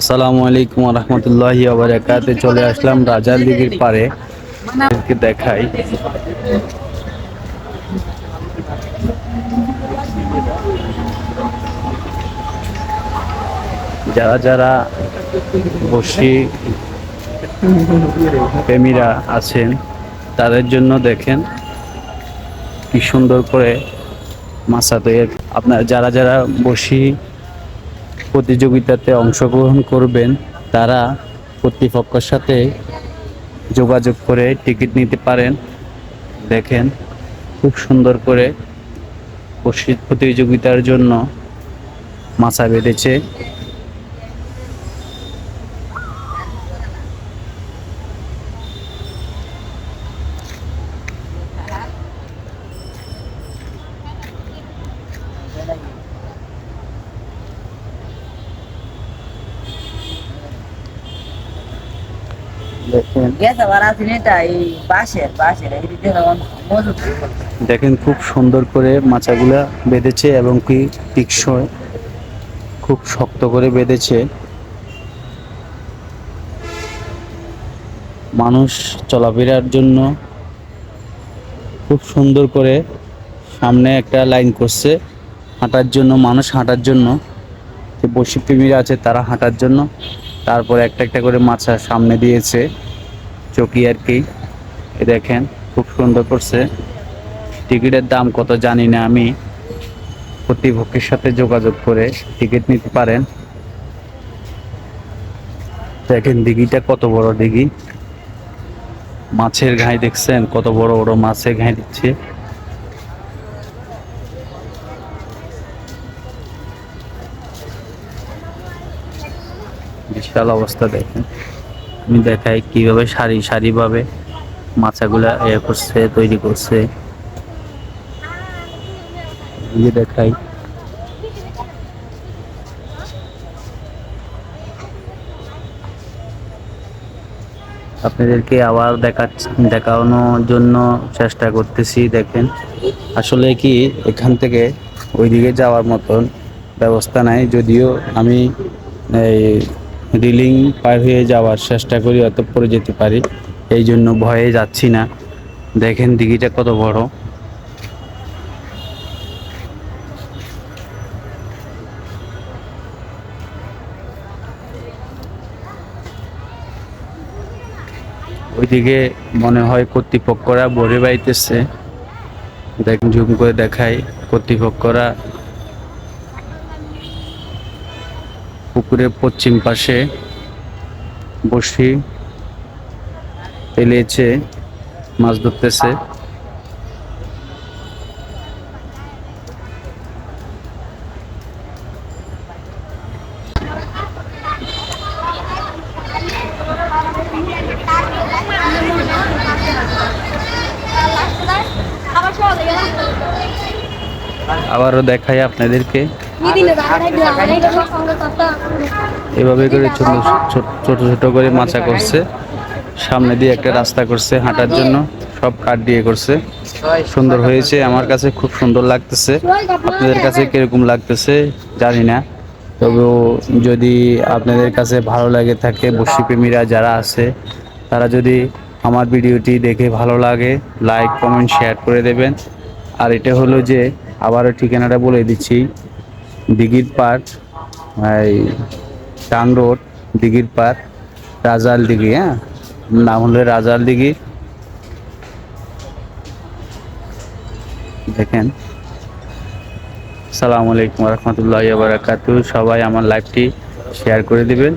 আসসালামু আলাইকুম রহমতুল্লাহি আবরাকাতে চলে আসলাম রাজার দিঘির পারে। দেখাই। যারা যারা বসি প্রেমীরা আছেন, তাদের জন্য দেখেন কি সুন্দর করে মাছা তৈরি। আপনার যারা যারা বসি প্রতিযোগিতাতে অংশগ্রহণ করবেন, তারা কর্তৃপক্ষের সাথে যোগাযোগ করে টিকিট নিতে পারেন। দেখেন, খুব সুন্দর করে প্রতিযোগিতার জন্য মাছা বেঁধেছে দেখেন গেছে আবার আছেন এটা এই বাঁশের বাঁশের এই দিকে মজুত দেখেন খুব সুন্দর করে মাচাগুলা বেঁধেছে এবং কি টিকসই খুব শক্ত করে বেঁধেছে। মানুষ চলাফেরার জন্য খুব সুন্দর করে সামনে একটা লাইন করছে, হাঁটার জন্য, মানুষ হাঁটার জন্য। যে বসিপ্রেমীরা আছে তারা হাঁটার জন্য। তারপরে একটা একটা করে মাছা সামনে দিয়েছে। চকি আর কি। দেখেন, খুব সুন্দর করছে। টিকিটের দাম কত জানি না আমি। কর্তৃপক্ষের সাথে যোগাযোগ করে টিকিট নিতে পারেন। দেখেন, দিঘিটা কত বড় দিঘি। মাছের ঘাই দেখছেন, কত বড় বড় মাছের ঘাই দিচ্ছে। বিশাল অবস্থা দেখেন। আমি দেখাই কীভাবে সারি সারিভাবে মাছাগুলা এ করছে, তৈরি করছে। দেখাই। আপনাদেরকে আবার দেখা, দেখানোর জন্য চেষ্টা করতেছি, দেখেন। আসলে কি, এখান থেকে ওইদিকে যাওয়ার মতন ব্যবস্থা নাই, যদিও আমি এই রিলিং পার হয়ে যাওয়ার চেষ্টা করি, অত পরে যেতে পারি। এই জন্য ভয়ে যাচ্ছি না। দেখেন দিঘিটা কত বড়। ওইদিকে মনে হয় কর্তৃপক্ষরা ভরে বাইতেছে। দেখেন ঝুম করে দেখাই কর্তৃপক্ষরা। পুকুরের পশ্চিম পাশে বসি পেলেছে মাছ ধরতেছে। আবারও দেখাই আপনাদেরকে। এভাবে করে ছোট ছোট করে মাচা করছে। সামনে দিয়ে একটা রাস্তা করছে হাঁটার জন্য। সব কাঠ দিয়ে করছে। সুন্দর হয়েছে। আমার কাছে খুব সুন্দর লাগতেছে। আপনাদের কাছে কীরকম লাগতেছে? জানি না। তবেও যদি আপনাদের কাছে ভালো লাগে থাকে বসিপ্রেমীরা যারা আছে তারা যদি আমার ভিডিওটি দেখে ভালো লাগে লাইক কমেন্ট শেয়ার করে দেবেন। আর এটা হলো যে আবারও ঠিকানাটা বলে দিচ্ছি। দিঘির পার্ক এই টাং রোড, দিঘির পার্ক রাজাল দিঘি হ্যাঁ? নাম হলো রাজাল দিঘি। দেখেন। সালামু আলাইকুম রহমতুল্লাহ বারাকাতু সবাই আমার লাইভটি শেয়ার করে দিবেন।